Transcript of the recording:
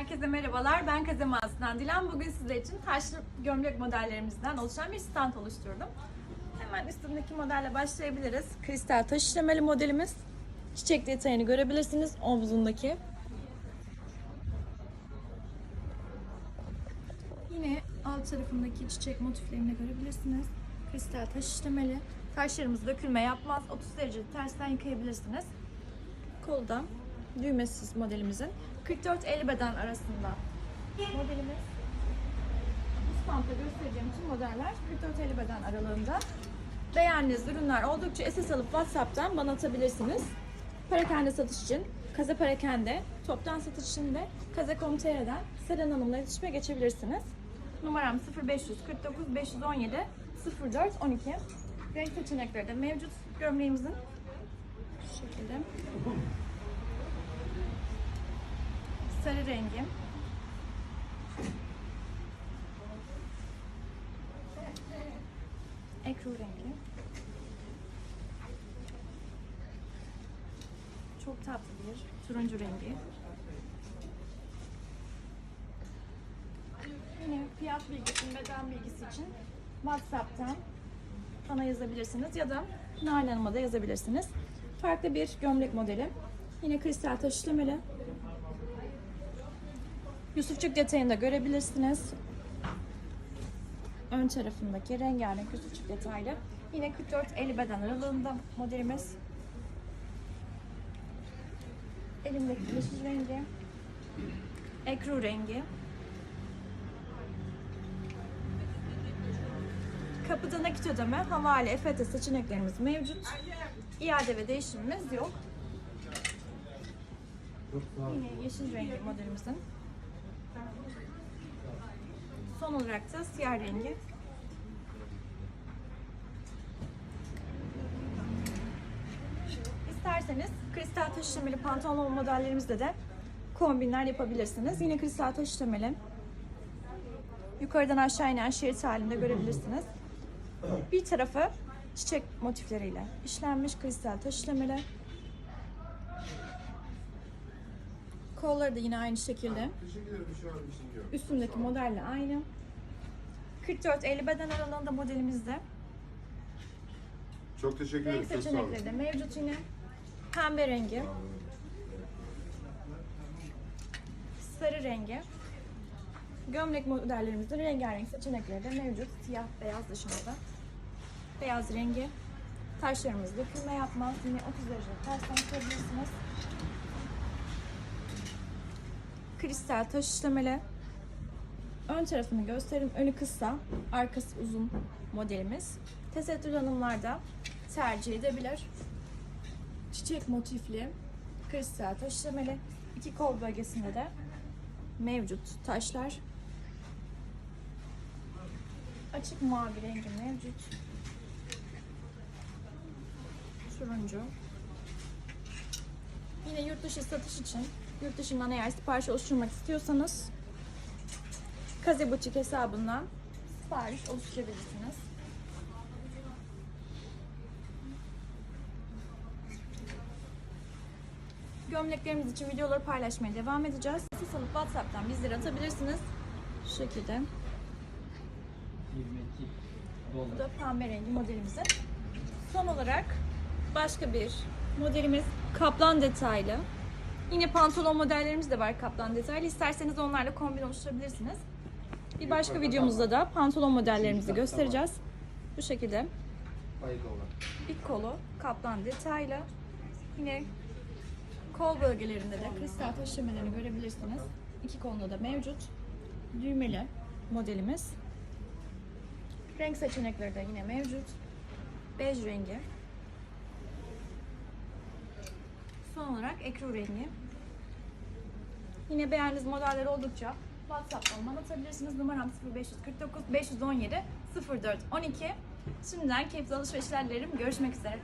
Herkese merhabalar. Ben Kaze Mağazası'ndan Dilan. Bugün sizler için taşlı gömlek modellerimizden oluşan bir stand oluşturdum. Hemen üstündeki modelle başlayabiliriz. Kristal taş işlemeli modelimiz. Çiçek detayını görebilirsiniz omzundaki. Yine alt tarafındaki çiçek motiflerini görebilirsiniz. Kristal taş işlemeli. Taşlarımız dökülme yapmaz. 30 derece tersten yıkayabilirsiniz. Kolda düğmesiz modelimizin 44-50 beden arasında modelimiz. Bu standta göstereceğim tüm modeller 44-50 beden aralığında. Beğendiğiniz ürünler oldukça SS alıp WhatsApp'tan bana atabilirsiniz. Parakende satış için Kaze Parakende, toptan satış için de Kaze.com.tr'den Selen Hanım'la iletişime geçebilirsiniz. Numaram 0549 517 04 12. Renk seçenekleri de mevcut gömleğimizin. Şu şekilde. Sarı rengi. Ekru rengi. Çok tatlı bir turuncu rengi. Yine fiyat bilgisi, beden bilgisi için WhatsApp'tan bana yazabilirsiniz ya da Nalan Hanım'a da yazabilirsiniz. Farklı bir gömlek modeli. Yine kristal taş işlemeli. Yusufçuk detayını da görebilirsiniz. Ön tarafındaki rengarenk Yusufçuk detaylı. Yine 44-50 beden aralığında modelimiz. Elimdeki yeşil rengi. Ekru rengi. Kapıda nakit ödeme, havale, EFT seçeneklerimiz mevcut. İade ve değişimimiz yok. Yine yeşil rengi modelimizin. Son olarak da siyah rengi. İsterseniz kristal taş işlemeli pantolon modellerimizde de kombinler yapabilirsiniz. Yine kristal taş işlemeli. Yukarıdan aşağı inen şerit halinde görebilirsiniz. Bir tarafı çiçek motifleriyle işlenmiş kristal taş işlemeli. Kolları da yine aynı şekilde. Üstündeki modelle aynı. 44-50 beden aralığında modelimizde. Çok teşekkür Renk ederim. Çok sağ olun. seçenekleri de mevcut yine. Pembe rengi. Sarı rengi. Gömlek modellerimizde rengarenk seçenekleri de mevcut. Siyah, beyaz dışında. Beyaz rengi. Taşlarımız dökülme yapmaz. Yine 30 derece tersten koyabilirsiniz. Kristal taş işlemeli. Ön tarafını göstereyim. Önü kısa, arkası uzun modelimiz. Tesettür hanımlar da tercih edebilir. Çiçek motifli, kristal taş işlemeli. İki kol bölgesinde de mevcut taşlar. Açık mavi rengi mevcut. Turuncu. Yine yurt dışı satış için yurt dışından eğer sipariş oluşturmak istiyorsanız Kaze Butik hesabından sipariş oluşturabilirsiniz. Gömleklerimiz için videoları paylaşmaya devam edeceğiz. Siz alıp WhatsApp'tan bizlere atabilirsiniz. Şu şekilde. 22 Bu dolar. da pembe rengi modelimizin. Son olarak başka bir modelimiz kaplan detaylı. Yine pantolon modellerimiz de var kaplan detaylı. İsterseniz onlarla kombin oluşturabilirsiniz. Bir başka videomuzda da pantolon modellerimizi göstereceğiz. Bu şekilde bir kolu kaplan detaylı. Yine kol bölgelerinde de kristal taşımelerini görebilirsiniz. İki kolunda da mevcut. Düğmeli modelimiz. Renk seçenekleri de yine mevcut. Bej rengi. Son olarak ekru rengi. Yine beğendiğiniz modeller oldukça WhatsApp'tan bana atabilirsiniz. Numaram 0549 517 04 12. Şimdiden keyifli alışverişler dilerim. Görüşmek üzere.